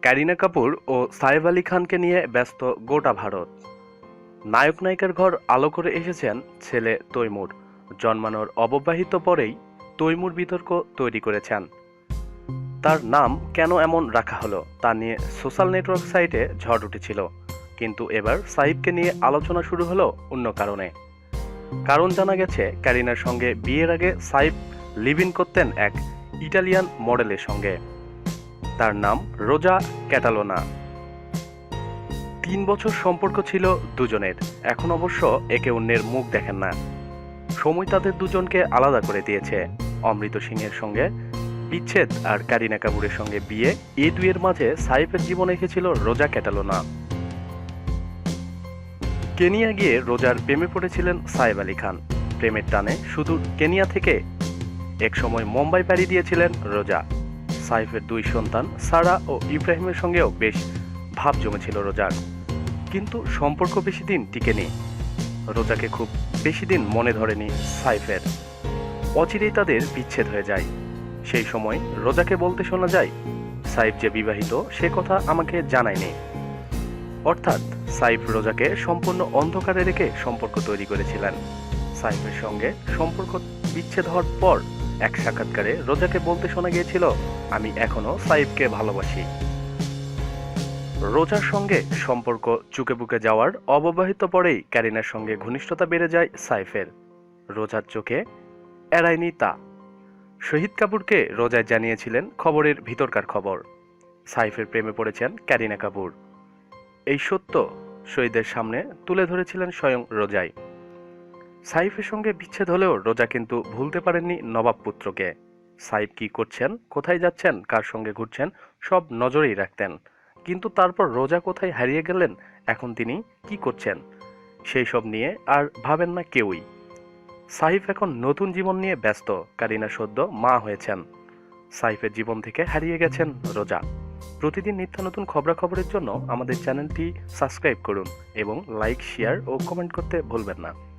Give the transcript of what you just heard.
Corona Kapoor ও সাইফ আলী খানকে নিয়ে ব্যস্ত গোটা ভারত। নায়ক নায়িকার ঘর আলো করে এসেছেন ছেলে তৈমুর। জন্মানোর অববাহিত পরেই তৈমুর বিতর্ক তৈরি করেছেন। তার নাম কেন এমন রাখা হলো তা নিয়ে সোশ্যাল নেটওয়ার্ক সাইটে ঝড় উঠেছিল। কিন্তু এবার সাইফকে নিয়ে আলোচনা শুরু হলো অন্য কারণে। কারণ জানা গেছে, ক্যারিনার সঙ্গে বিয়ের আগে সাইফ লিভ ইন করতেন এক ইটালিয়ান মডেলের সঙ্গে। তার নাম রোজা ক্যাটালোনা। তিন বছর সম্পর্ক ছিল দুজনের। এখন অবশ্য একে অন্যের মুখ দেখেন না। সময় তাদের দুজনকে আলাদা করে দিয়েছে। অমৃত সিংহের সঙ্গে বিচ্ছেদ আর কারিনা কাপুরের সঙ্গে বিয়ে, এ দুইয়ের মাঝে সাইফের জীবনে এসেছিল রোজা ক্যাটালোনা। কেনিয়া গিয়ে রোজার প্রেমে পড়েছিলেন সাইব আলী খান। প্রেমের টানে শুধু কেনিয়া থেকে একসময় মুম্বাই পাড়ি দিয়েছিলেন রোজা। সাইফের দুই সন্তান সারা ও ইব্রাহিমের সঙ্গেও বেশ ভাব জমেছিল রোজার। কিন্তু সম্পর্ক বেশি দিন টিকেনি। রোজাকে খুব বেশি দিন মনে ধরেনি সাইফের। অচিরেই তাদের বিচ্ছেদ হয়ে যায়। সেই সময় রোজাকে বলতে শোনা যায়, সাইফ যে বিবাহিত, সে কথা আমাকে জানায়নি। অর্থাৎ সাইফ রোজাকে সম্পূর্ণ অন্ধকারে রেখে সম্পর্ক তৈরি করেছিলেন। সাইফের সঙ্গে সম্পর্ক বিচ্ছেদ হওয়ার পর এক সাক্ষাৎকারে রোজাকে বলতে শোনা গিয়েছিল, আমি এখনও সাইফকে ভালোবাসি। রোজার সঙ্গে সম্পর্ক চুকে বুকে যাওয়ার অববাহিত পরেই ক্যারিনার সঙ্গে ঘনিষ্ঠতা বেড়ে যায় সাইফের। রোজার চোখে এড়ায়নি তা। শহীদ কাপুরকে রোজায় জানিয়েছিলেন খবরের ভিতরকার খবর। সাইফের প্রেমে পড়েছেন ক্যারিনা কাপুর। এই সত্য শহীদের সামনে তুলে ধরেছিলেন স্বয়ং রোজাই। সাইফের সঙ্গে বিচ্ছেদ হলেও রোজা কিন্তু ভুলতে পারেননি নবাব পুত্রকে। সাইফ কি করছেন, কোথায় যাচ্ছেন, কার সঙ্গে ঘুরছেন, সব নজরেই রাখতেন। কিন্তু তারপর রোজা কোথায় হারিয়ে গেলেন, এখন তিনি কি করছেন? সেই সব নিয়ে আর ভাবেন না কেউই। সাইফ এখন নতুন জীবন নিয়ে ব্যস্ত, কারিনা সদ্য মা হয়েছেন। সাইফের জীবন থেকে হারিয়ে গেছেন রোজা। প্রতিদিন নিত্য নতুন খবরাখবরের জন্য আমাদের চ্যানেলটি সাবস্ক্রাইব করুন এবং লাইক, শেয়ার ও কমেন্ট করতে ভুলবেন না।